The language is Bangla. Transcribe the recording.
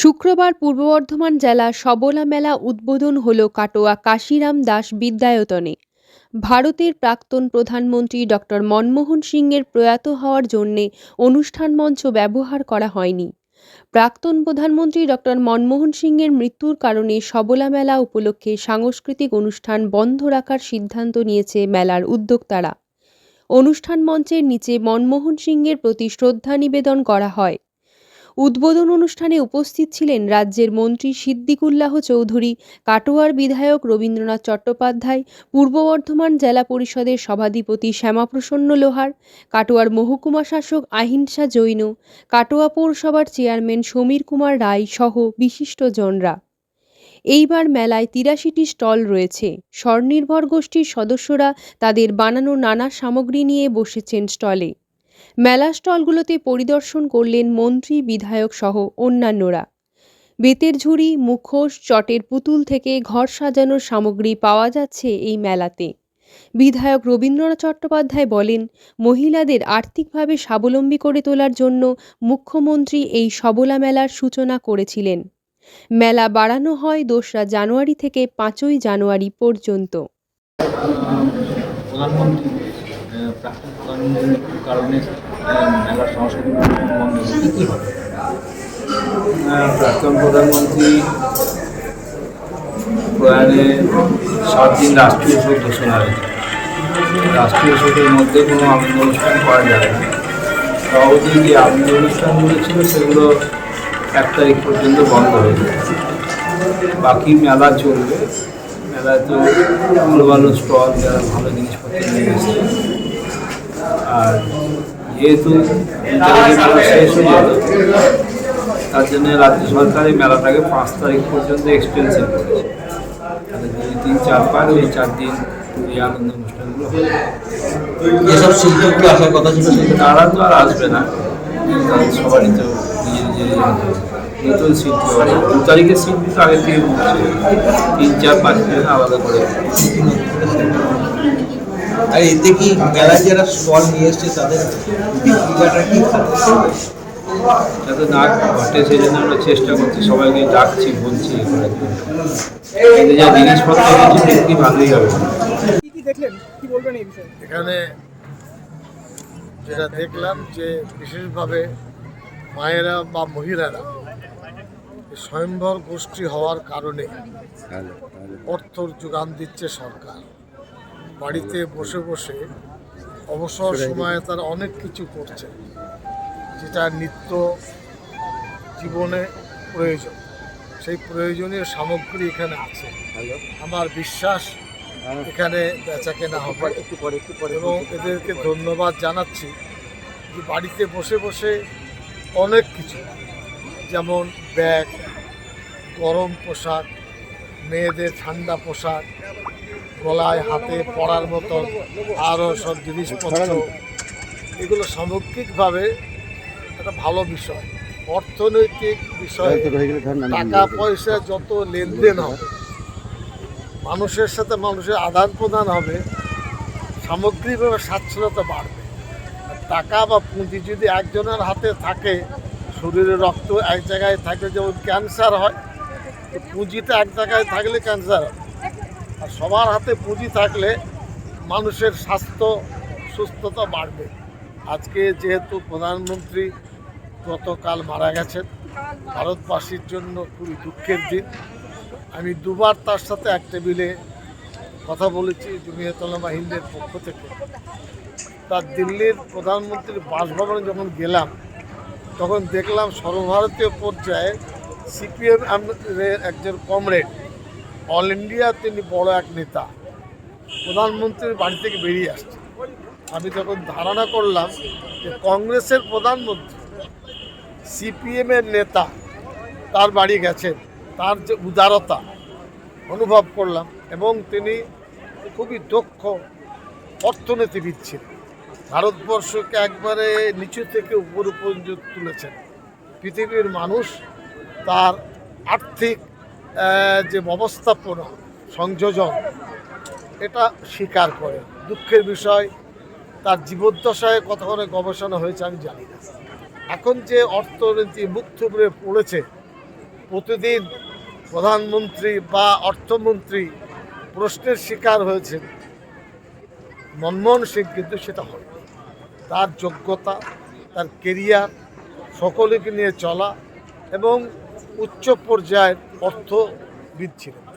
শুক্রবার পূর্ব বর্ধমান জেলা সবলা মেলা উদ্বোধন হল কাটোয়া কাশিরাম দাস বিদ্যায়তনে। ভারতের প্রাক্তন প্রধানমন্ত্রী ডক্টর মনমোহন সিংয়ের প্রয়াত হওয়ার জন্যে অনুষ্ঠান মঞ্চ ব্যবহার করা হয়নি। প্রাক্তন প্রধানমন্ত্রী ডক্টর মনমোহন সিংয়ের মৃত্যুর কারণে সবলা মেলা উপলক্ষে সাংস্কৃতিক অনুষ্ঠান বন্ধ রাখার সিদ্ধান্ত নিয়েছে মেলার উদ্যোক্তারা। অনুষ্ঠান মঞ্চের নিচে মনমোহন সিংয়ের প্রতি শ্রদ্ধা নিবেদন করা হয়। উদ্বোধন অনুষ্ঠানে উপস্থিত ছিলেন রাজ্যের মন্ত্রী সিদ্দিকুল্লাহ চৌধুরী, কাটোয়ার বিধায়ক রবীন্দ্রনাথ চট্টোপাধ্যায়, পূর্ব বর্ধমান জেলা পরিষদের সভাধিপতি শ্যামাপ্রসন্ন লোহার, কাটোয়ার মহকুমা শাসক আহিংসা জৈন, কাটোয়া পৌরসভার চেয়ারম্যান সমীর কুমার রায় সহ বিশিষ্টজনরা। এইবার মেলায় তিরাশিটি স্টল রয়েছে। স্বনির্ভর গোষ্ঠীর সদস্যরা তাদের বানানো নানা সামগ্রী নিয়ে বসেছেন স্টলে। মেলা স্টলগুলোতে পরিদর্শন করলেন মন্ত্রী, বিধায়ক সহ অন্যান্যরা। বেতের ঝুড়ি, মুখোশ, চটের পুতুল থেকে ঘর সাজানোর সামগ্রী পাওয়া যাচ্ছে এই মেলাতে। বিধায়ক রবীন্দ্রনাথ চট্টোপাধ্যায় বলেন, মহিলাদের আর্থিকভাবে স্বাবলম্বী করে তোলার জন্য মুখ্যমন্ত্রী এই সবলা মেলার সূচনা করেছিলেন। মেলা বাড়ানো হয় দোসরা জানুয়ারি থেকে পাঁচই জানুয়ারি পর্যন্ত। প্রাক্তন কারণে মেলার প্রাক্তন প্রধানমন্ত্রী প্রয়াণে সাত দিন রাষ্ট্রীয় শোক ঘোষণা হয়েছে রাষ্ট্রীয় শোকের মধ্যে কোনো আনন্দ অনুষ্ঠান করা যাবে না। সহজে যে আনন্দ অনুষ্ঠানগুলো ছিল সেগুলো এক তারিখ পর্যন্ত বন্ধ হয়ে যাবে বাকি মেলা চলবে। মেলায় তো ভালো ভালো স্টল, যারা ভালো জিনিসপত্র নিয়ে এসেছে আর যেহেতু শেষ হয়ে যাবে তার জন্য রাজ্য সরকার এই মেলাটাকে পাঁচ তারিখ পর্যন্ত এক্সটেনশন করেছে। দুই তিন চার পাঁচ এই চার দিন এই আনন্দ অনুষ্ঠানগুলো যেসব শিল্পীগুলো আসার কথা ছিল তারা তো আর আসবে না। সবারই তো নিজের নিজের নতুন হবে। দু তারিখের শিল্পী তো আগে থেকে তিন চার পাঁচ দিন আলাদা করে। আর এতে কি মেলায় যারা স্টল নিয়ে এসছে তাদের বিক্রিটা কি যাতে না ঘটে সেই জন্য আমরা চেষ্টা করছি সবাইকে ডাকছি বলছি যা জিনিসপত্র হচ্ছে ভালোই হবে। কি কি দেখলেন? কি বলবেন এই বিষয়ে? এখানে যেটা দেখলাম যে বিশেষভাবে মায়েরা বা মহিলারা এই স্বয়ম্ভর গোষ্ঠী হওয়ার কারণে অর্থর যোগান দিচ্ছে সরকার। বাড়িতে বসে বসে অবসর সময়ে তারা অনেক কিছু করছে যেটা নিত্য জীবনে প্রয়োজন। সেই প্রয়োজনীয় সামগ্রী এখানে আছে। আমার বিশ্বাস এখানে বেচা কেনা হবে। একটু পরে একটু পরে এবং এদেরকে ধন্যবাদ জানাচ্ছি যে বাড়িতে বসে বসে অনেক কিছু যেমন ব্যাগ গরম পোশাক মেয়েদের ঠান্ডা পোশাক গলায় হাতে পড়ার মতন আরও সব জিনিসপত্র। এগুলো সামগ্রিকভাবে একটা ভালো বিষয়। অর্থনৈতিক বিষয় টাকা পয়সা যত লেনদেন হবে মানুষের সাথে মানুষের আদান প্রদান হবে সামগ্রিকভাবে স্বাচ্ছন্দ্যতা বাড়বে। টাকা বা পুঁজি যদি একজনের হাতে থাকে শরীরে রক্ত এক জায়গায় থাকলে যেমন ক্যান্সার হয় তো পুঁজিটা এক জায়গায় থাকলে ক্যান্সার হয়। আর সবার হাতে পুঁজি থাকলে মানুষের স্বাস্থ্য, সুস্থতা বাড়বে। আজকে যেহেতু প্রধানমন্ত্রী গতকাল মারা গেছেন, ভারতবাসীর জন্য খুবই দুঃখের দিন। আমি দুবার তার সাথে এক টেবিলে কথা বলেছি জমিয়তলামা হিন্দের পক্ষ থেকে। তার দিল্লির প্রধানমন্ত্রীর বাসভবনে যখন গেলাম, তখন দেখলাম সর্বভারতীয় পর্যায়ে সিপিএম একজন কমরেড অল ইন্ডিয়া তিনি বড় এক নেতা। প্রধানমন্ত্রীর বাড়ি থেকে বেরিয়ে আসছে। আমি তখন ধারণা করলাম যে কংগ্রেসের প্রধানমন্ত্রী সিপিএমের নেতা, তার বাড়ি গেছেন, তার যে উদারতা অনুভব করলাম এবং তিনি খুবই দক্ষ অর্থনীতিবিদ ছিলেন। ভারতবর্ষকে একবারে নিচু থেকে উপর উপর তুলেছেন। পৃথিবীর মানুষ তার আর্থিক যে ব্যবস্থাপনা, সংযোজন, এটা স্বীকার করে। দুঃখের বিষয়, তার জীবদ্দশায় কতক্ষণে গবেষণা হয়েছে আমি জানি না। এখন যে অর্থনীতি মুখ থুবড়ে পড়েছে, প্রতিদিন প্রধানমন্ত্রী বা অর্থমন্ত্রী প্রশ্নের শিকার হয়েছেন। মনমোহন সিং কিন্তু সেটা হয় তার যোগ্যতা, তার কেরিয়ার সকলকে নিয়ে চলা এবং উচ্চ পর্যায়ের অর্থবিদ ছিলেন।